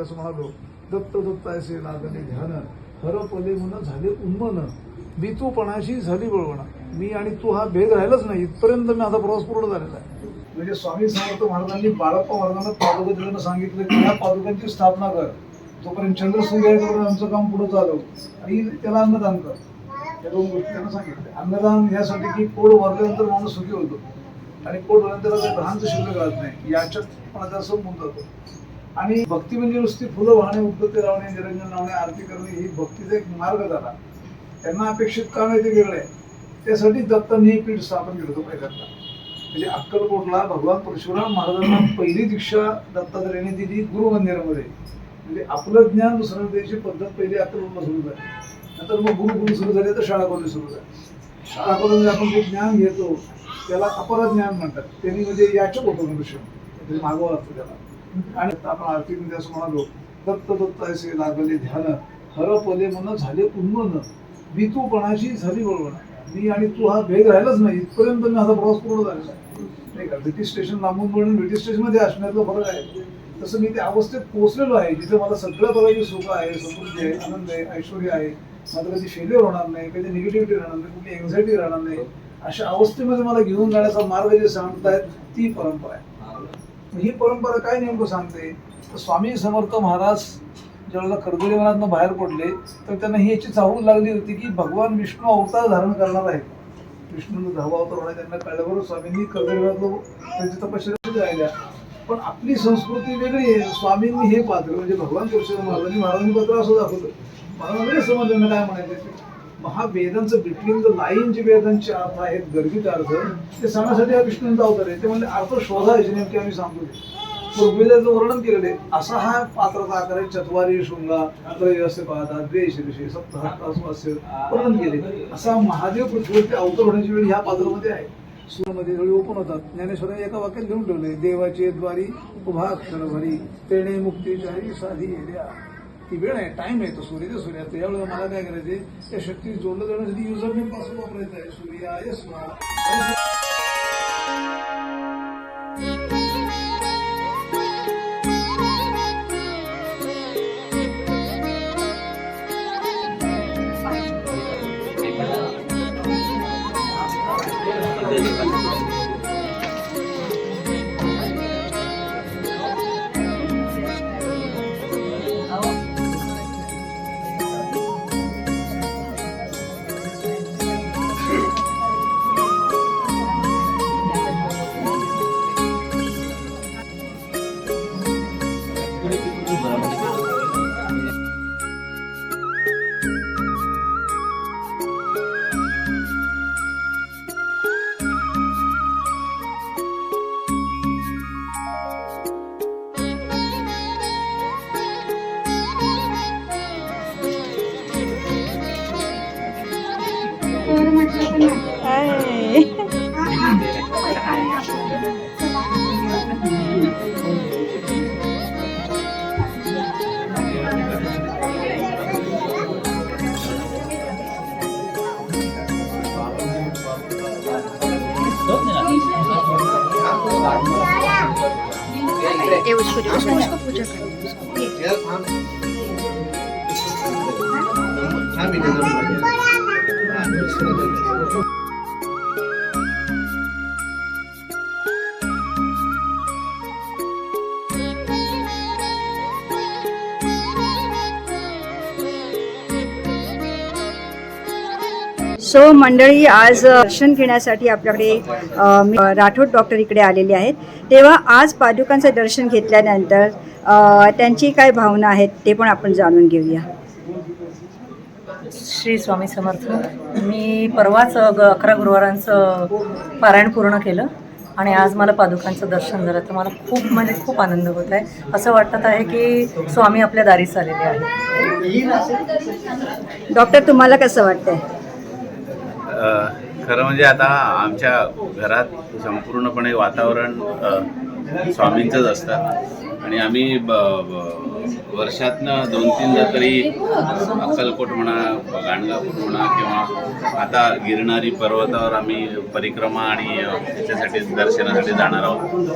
असं म्हणालो दत्त दत्त असे लागले ध्यान. हर पले झाले उन्मन. मी तू पणाशी झाली बळवणा. मी आणि तू हा भेद राहिलाच नाही. इथपर्यंत मी आता प्रवास पूर्ण झालेला आहे. म्हणजे स्वामी समर्थ महाराजांनी बाळप्पा महाराजांना पादुका दिल्यानं सांगितलं की या पादुकांची स्थापना कर. तोपर्यंत चंद्र सूर्य करून आमचं काम पुढे चालव. आणि त्याला अन्नदान कर. या दोन गोष्टी त्यांना सांगितल्या. अन्नदान यासाठी की पोट भरल्यानंतर माणूस सुखी होतो. आणि पोट भरल्यानंतर त्याला काही शिल्लक राहत नाही. याच्यात पण त्याला संपून जातो. आणि भक्ती म्हणजे नुसती फुलं वाहणे उद्गते लावणे निरंजन लावणे आरती करणे ही भक्तीचा एक मार्ग झाला. त्यांना अपेक्षित काम आहे ते वेगळं. आहे त्यासाठी दत्तांनी हे पीठ स्थापन केलं होतं पहिल्यांदा. म्हणजे अक्कलकोटला भगवान परशुराम महाराजांना पहिली दीक्षा दत्तात्रयाने दिली गुरु मंदिरामध्ये. म्हणजे आपलं ज्ञान दुसरं द्यायची पद्धत पहिली अक्कलकोटला सुरू झाली. नंतर मग गुरु गुरु सुरू झाले तर शाळा कॉलेज सुरू झाली. शाळा कॉलेजमध्ये आपण जे ज्ञान घेतो त्याला अपर ज्ञान म्हणतात. त्यांनी म्हणजे याचक होतो मनुष्य मागोवा असतो त्याला. आणि आपण आरतीमध्ये असं म्हणालो दत्त दत्त असे लागले ध्यान हरपले मन झाले उन्मन. मी तू झाली वळवण. मी आणि तू हा भेद राहिलाच नाही इथपर्यंत मी आता प्रवास पूर्ण झालेला आहे. नाही का? ब्रिटिश स्टेशन लांबून म्हणून ब्रिटिश स्टेशनमध्ये असण्यातला फरक आहे. तसं मी त्या अवस्थेत पोहोचलेलो आहे जिथे मला सगळ्या प्रकारची सुख आहे समृद्धी आहे आनंद आहे ऐश्वर आहे. माझं कधी फेल्युअर होणार नाही कधी निगेटिव्हिटी राहणार नाही कुठली एन्झायटी राहणार नाही. अशा अवस्थेमध्ये मला घेऊन जाण्याचा मार्ग जे सांगतायत ती परंपरा आहे. ही परंपरा काय नेमकं सांगते? तर स्वामी समर्थ महाराज ज्यावेळेला कर्दळीवनातनं बाहेर पडले तर त्यांना ही याची चाहूल लागली होती की भगवान विष्णू अवतार धारण करणार आहेत. विष्णूनं दहावा अवतार होणार त्यांना कळल्याबरोबर स्वामींनी कर्दळीवनातलं त्यांची तपश्चर्या राहिल्या पण आपली संस्कृती वेगळी आहे. स्वामींनी हे पात्र म्हणजे भगवान कृष्ण महाराजांनी महाराजांनी पात्र असं दाखवलं. मला नाही समजलं काय म्हणायचं ते. हा वेदांचं बिटवीन द लाईन जे वेदांचे अर्थ आहेत गर्भित अर्थ ते सांगण्यासाठी हा विष्णूंचा अवतार आहे. ते म्हणजे अर्थ शोधायचे नेमके आम्ही सांगतो ते ऋग्वेदाचं वर्णन केलेलं आहे. असा हा पात्रता आकार आहे. चत्वारी शृंगा त्रय असे पाहता द्वेष ऋषी सप्तहास्य वर्णन केले. असा महादेव पृथ्वीवरती अवतार होण्याची वेळ ह्या पात्रामध्ये आहे. सूरमध्ये डोळे ओपन होतात ज्ञानेश्वरांनी एका वाक्यात लिहून ठेवले देवाचे द्वारी उभा अक्षर भरी तेणे मुक्तीचारी साधी येड्या. ती वेळ आहे टाइम आहे तो सूर्य ते तर यावेळेला मला काय करायचे त्या शक्ती जोडलं जाण्यासाठी युजर नेमपासून वापरायचं आहे. सूर्याय सो मंडळी आज दर्शन घेण्यासाठी आपल्याकडे राठोड डॉक्टर इकडे आलेले आहेत. तेव्हा आज पादुकांचं दर्शन घेतल्यानंतर त्यांची काय भावना आहेत ते पण आपण जाणून घेऊया. श्री स्वामी समर्थ. मी परवाच ग अकरा गुरुवारांचं पारायण पूर्ण केलं आणि आज मला पादुकांचं दर्शन झालं. तर मला खूप म्हणजे खूप आनंद होत आहे. असं वाटत आहे की स्वामी आपल्या दारीच आलेले आहेत. डॉक्टर तुम्हाला कसं वाटतंय? खरं म्हणजे आता आमच्या घरात संपूर्णपणे वातावरण स्वामींचंच असतं. आणि आम्ही ब- वर्षातनं दोन तीनदा तरी अक्कलकोट म्हणा गाणगापूर म्हणा किंवा आता गिरणारी पर्वतावर आम्ही परिक्रमा आणि त्याच्यासाठी दर्शनासाठी जाणार आहोत.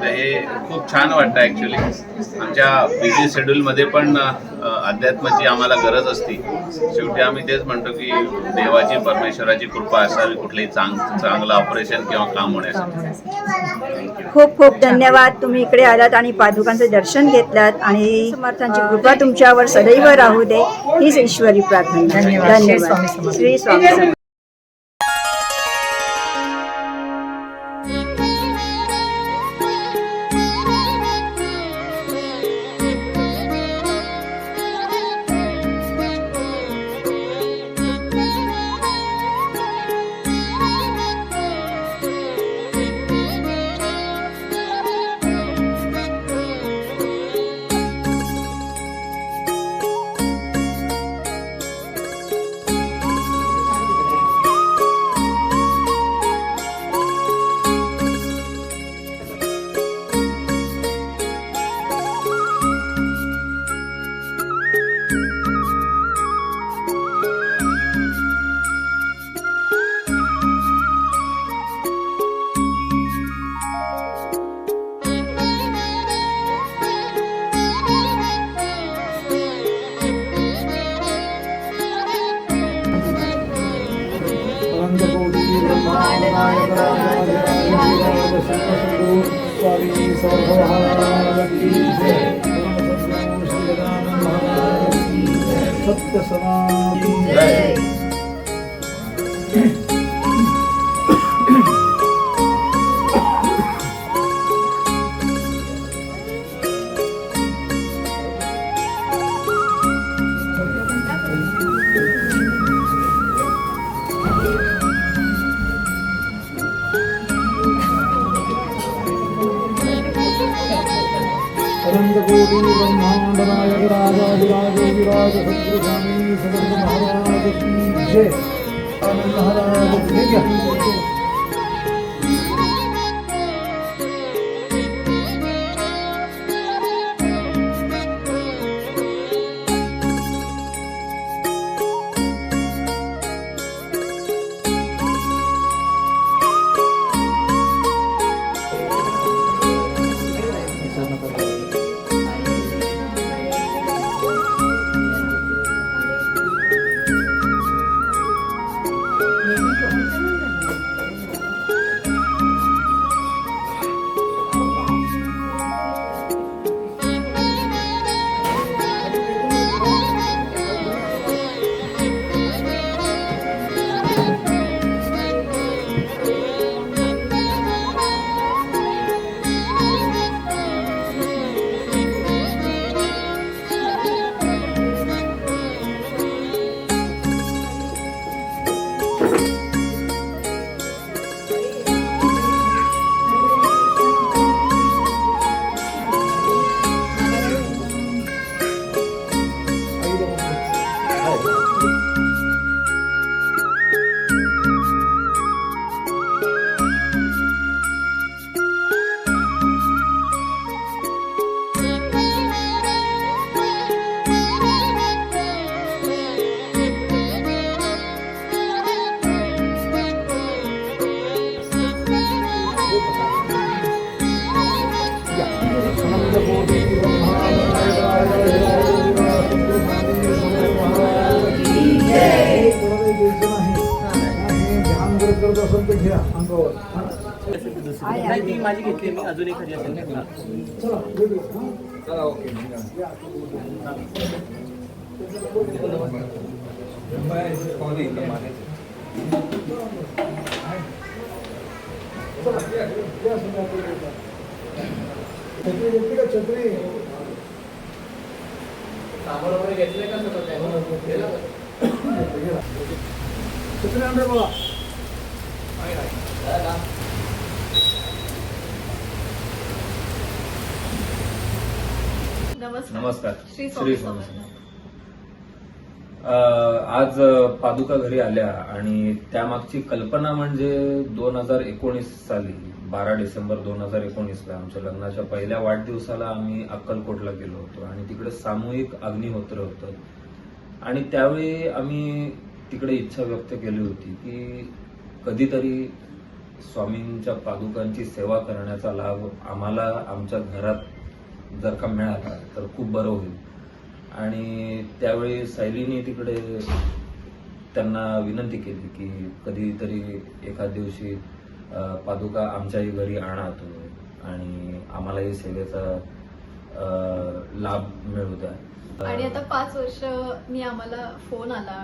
तर हे खूप छान वाटतं ॲक्च्युली आमच्या बिझी शेड्यूलमध्ये पण अध्यात्माची आम्हाला गरज असते. शेवटी आम्ही तेच म्हणतो की देवाची परमेश्वराची कृपा असावी कुठलंही चांग चांगलं ऑपरेशन किंवा काम होण्यासाठी खूप खूप धन्यवाद. तुम्ही इकडे आलात आणि पादुकांचं दर्शन घेतलात आणि समर्थांची कृपा तुमच्यावर सदैव राहू दे. हीच ईश्वरी प्रार्थना. धन्यवाद. श्री स्वामी सत्य सनातन अनंतकोटी ब्रह्मांड नायक विराज सद्गुरु स्वामी समर्थ महाराज जय। आनंद महाराज असेल तर घ्या अंगावर. हा? नाही ती माझी घेतली मी अजून एखादी असेल ना चला भेटूया हा? चला या, या संध्याकाळी भेटूया. छत्री घेतली का छत्री छत्री आणले बघा नमस्कार श्री स्वामी समर्थ. अ, आज पादुका घरी आल्या आणि त्यामागची कल्पना म्हणजे दोन हजार एकोणीस साली बारा डिसेंबर दोन हजार एकोणीसला आमच्या लग्नाच्या पहिल्या वाढदिवसाला आम्ही अक्कलकोटला गेलो होतो आणि तिकडे सामूहिक अग्निहोत्र होतं आणि त्यावेळी आम्ही तिकडे इच्छा व्यक्त केली होती की कधीतरी स्वामींच्या पादुकांची सेवा करण्याचा लाभ आम्हाला आमच्या घरात जर का मिळाला तर खूप बरं होईल. आणि त्यावेळी सायलीने तिकडे त्यांना विनंती केली की कधीतरी एखाद दिवशी पादुका आमच्याही घरी आणा तुम्ही आणि आम्हालाही सेवेचा लाभ मिळू द्या. आणि आता पाच वर्ष मी आम्हाला फोन आला.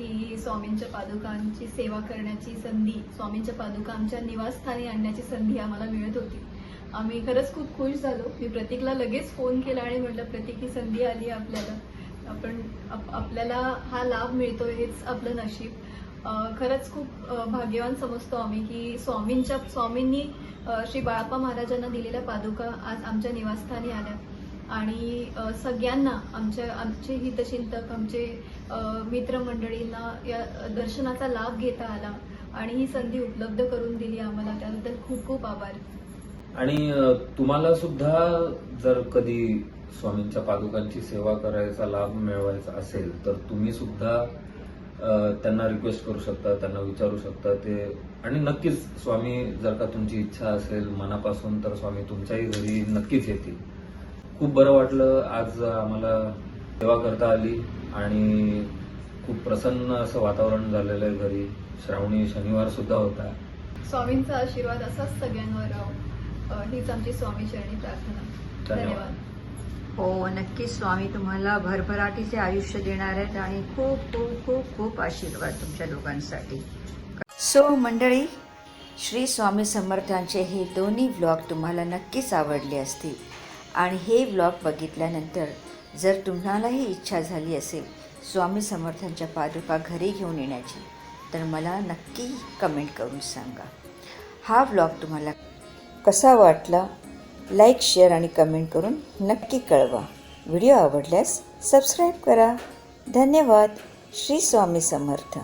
की स्वामींच्या पादुकांची सेवा करण्याची संधी स्वामींच्या पादुका आमच्या निवासस्थानी आणण्याची संधी आम्हाला मिळत होती. आम्ही खरंच खूप खुश झालो. मी प्रतीकला लगेच फोन केला आणि म्हटलं प्रतीक ही संधी आली आहे आपल्याला. आपण आपल्याला हा लाभ मिळतो हेच आपलं नशीब. खरंच खूप भाग्यवान समजतो आम्ही की स्वामींच्या स्वामींनी श्री बाळाप्पा महाराजांना दिलेल्या पादुका आज आमच्या निवासस्थानी आल्या. आणि सगळ्यांना आमच्या आमचे हितचिंतक आमचे मित्रमंडळींना या दर्शनाचा लाभ घेता आला आणि ही संधी उपलब्ध करून दिली आम्हाला. त्याबद्दल खूप खूप आभार. आणि तुम्हाला सुद्धा जर कधी स्वामींच्या पादुकांची सेवा करायचा लाभ मिळवायचा असेल तर तुम्ही सुद्धा त्यांना रिक्वेस्ट करू शकता त्यांना विचारू शकता ते आणि नक्कीच स्वामी जर का तुमची इच्छा असेल मनापासून तर स्वामी तुमच्याही घरी नक्कीच येतील. खूप बरं वाटलं. आज आम्हाला सेवा करता आली आणि खूप प्रसन्न असं वातावरण झालेलं आहे घरी. श्रावणी शनिवार सुद्धा होता. स्वामींचा आशीर्वाद असाच सगळ्यांवर. राहो हीच आमची स्वामी चरणी प्रार्थना. धन्यवाद. हो नक्कीच स्वामी तुम्हाला भरभराटीचे आयुष्य देणार आहेत आणि खूप खूप खूप खूप आशीर्वाद तुमच्या लोकांसाठी. सो मंडळी श्री स्वामी समर्थांचे हे दोन्ही व्लॉग तुम्हाला नक्कीच आवडले असतील. आणि हे व्लॉग बघितल्यानंतर जर तुम्हालाही इच्छा झाली असेल स्वामी समर्थांच्या पादुका घरी घेऊन येण्याची तर मला नक्की कमेंट करून सांगा. हा व्लॉग तुम्हाला कसा वाटला? लाईक शेअर आणि कमेंट करून नक्की कळवा. व्हिडिओ आवडल्यास सबस्क्राईब करा. धन्यवाद. श्री स्वामी समर्थ.